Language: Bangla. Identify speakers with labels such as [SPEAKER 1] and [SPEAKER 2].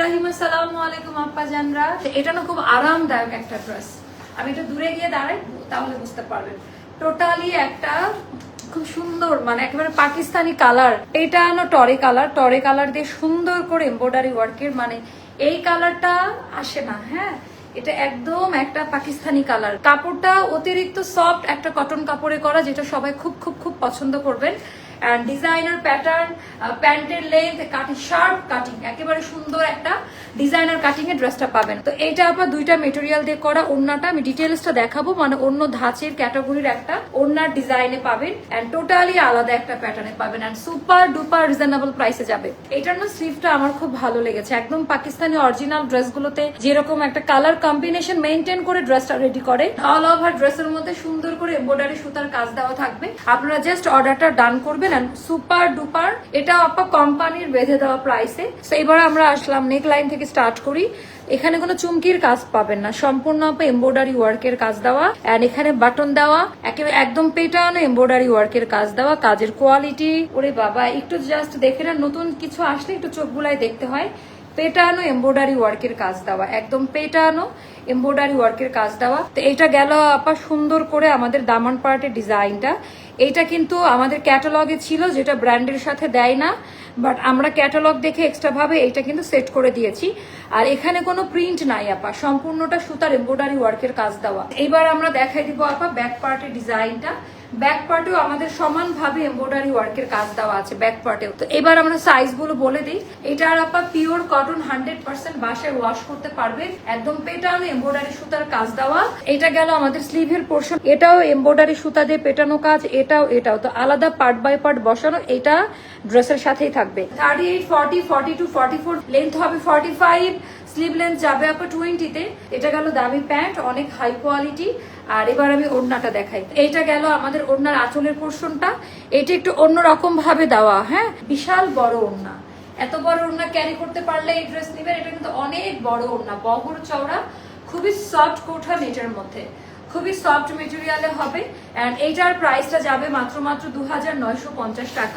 [SPEAKER 1] রহিম এটা না খুব আরামদায়ক একটা ড্রেস আমি একটু দূরে গিয়ে দাঁড়াই, তাহলে বুঝতে পারবেন। টোটালি একটা খুব সুন্দর মানে একেবারে পাকিস্তানি কালার এটা হলো টরে কালার টরে কালার দিয়ে সুন্দর করে এমব্রয়ডারি ওয়ার্কের মানে এই কালারটা আসে না হ্যাঁ? এটা একদম একটা পাকিস্তানি কালার কাপড়টা অতিরিক্ত সফট একটা কটন কাপড়ে করা, যেটা সবাই খুব খুব খুব পছন্দ করবেন। অ্যান্ড ডিজাইনার প্যাটার্ন প্যান্টের লেন্থ কাটিং শার্প কাটিং একেবারে সুন্দর একটা ডিজাইনার কাটিং এর ড্রেসটা পাবেন। তো এইটা আপনার দুইটা মেটেরিয়াল দিয়ে করা, ওড়নাটা আমি ডিটেলসটা দেখাবো মানে অন্য ধাঁচের ক্যাটাগরির একটা ওড়নার ডিজাইনে পাবেন অ্যান্ড টোটালি আলাদা একটা প্যাটার্নে পাবেন অ্যান্ড সুপার ডুপার রিজনেবল প্রাইসে যাবে। এটার না স্লিভটা আমার খুব ভালো লেগেছে, একদম পাকিস্তানি অরিজিনাল ড্রেসগুলোতে যেরকম একটা কালার কম্বিনেশন মেনটেন করে ড্রেসটা রেডি করে অল ওভার ড্রেসের মধ্যে সুন্দর করে এমব্রয়ডারি সুতার কাজ দেওয়া থাকবে। আপনারা জাস্ট অর্ডারটা ডান করবেন অ্যান্ড সুপার ডুপার এটা আপা কোম্পানির বেঁধে দেওয়া প্রাইসে তো এবার আমরা আসলাম নেক লাইন থেকে স্টার্ট করি। এখানে কোনো চুমকির কাজ পাবেন না। সম্পূর্ণ আপা এমব্রয়ডারি ওয়ার্কের কাজ দেওয়া। অ্যান্ড এখানে বাটন দেওয়া। একেবারে একদম পেটানো এমব্রয়ডারি ওয়ার্কের কাজ দেওয়া। কাজের কোয়ালিটি ওরে বাবা, একটু জাস্ট দেখে না নতুন কিছু আসলে একটু চোখ বুলাই দেখতে হয়। পেটানো এমব্রয়ডারি ওয়ার্কের কাজ দেওয়া। একদম পেটানো এমব্রয়ডারি ওয়ার্কের কাজ দেওয়া। তো এটা গেল আপা সুন্দর করে আমাদের দামান পার্টের ডিজাইনটা এইটা কিন্তু আমাদের ক্যাটালগে ছিল, যেটা ব্র্যান্ডের সাথে দেয় না বাট আমরা ক্যাটালগ দেখে এক্সট্রা ভাবে এইটা কিন্তু সেট করে দিয়েছি। আর এখানে কোনো প্রিন্ট নাই, আপা। সম্পূর্ণটা সুতার এমব্রয়ডারি ওয়ার্কের কাজ দেওয়া। এবার আমরা দেখাই দিব, আপা ব্যাক পার্টের ডিজাইনটা। ব্যাক পার্টেও আমাদের সমানভাবে এমব্রয়ডারি ওয়ার্কের কাজ দেওয়া আছে ব্যাক পার্টেও তো এবার আমরা সাইজগুলো বলে দিই। এটা আর আপা পিওর কটন হান্ড্রেড পার্সেন্ট বাসায় ওয়াশ করতে পারবে। একদম পেটানো এমব্রয়ডারি সুতার কাজ দেওয়া। এটা গেল আমাদের স্লিভের পোর্শন এটাও এমব্রয়ডারি সুতা দিয়ে পেটানো কাজ। এটাও এটাও। তো আলাদা পার্ট বাই পার্ট বসানো, এটা ড্রেসের সাথেই থাকবে। Thirty eight forty forty two forty four length হবে ফর্টি ফাইভ স্লিভ লেন্থ যাবে আপনার টোয়েন্টিতে এটা গেল দামি প্যান্ট অনেক হাই কোয়ালিটি আর এবার আমি ওড়নাটা দেখাই। এইটা গেল আমাদের ওড়নার আঁচলের পোর্শনটা এটা একটু অন্যরকম ভাবে দেওয়া হ্যাঁ? বিশাল বড় ওড়না। এত বড় ওড়না ক্যারি করতে পারলে এই ড্রেস নিবেন। এটা কিন্তু অনেক বড় ওড়না, বহর চওড়া, খুবই সফট কোঠা নেটের মধ্যে। খুবই সফট মেটেরিয়ালে হবে অ্যান্ড এইটার প্রাইসটা যাবে মাত্র মাত্র দু হাজার নয়শো পঞ্চাশ টাকা।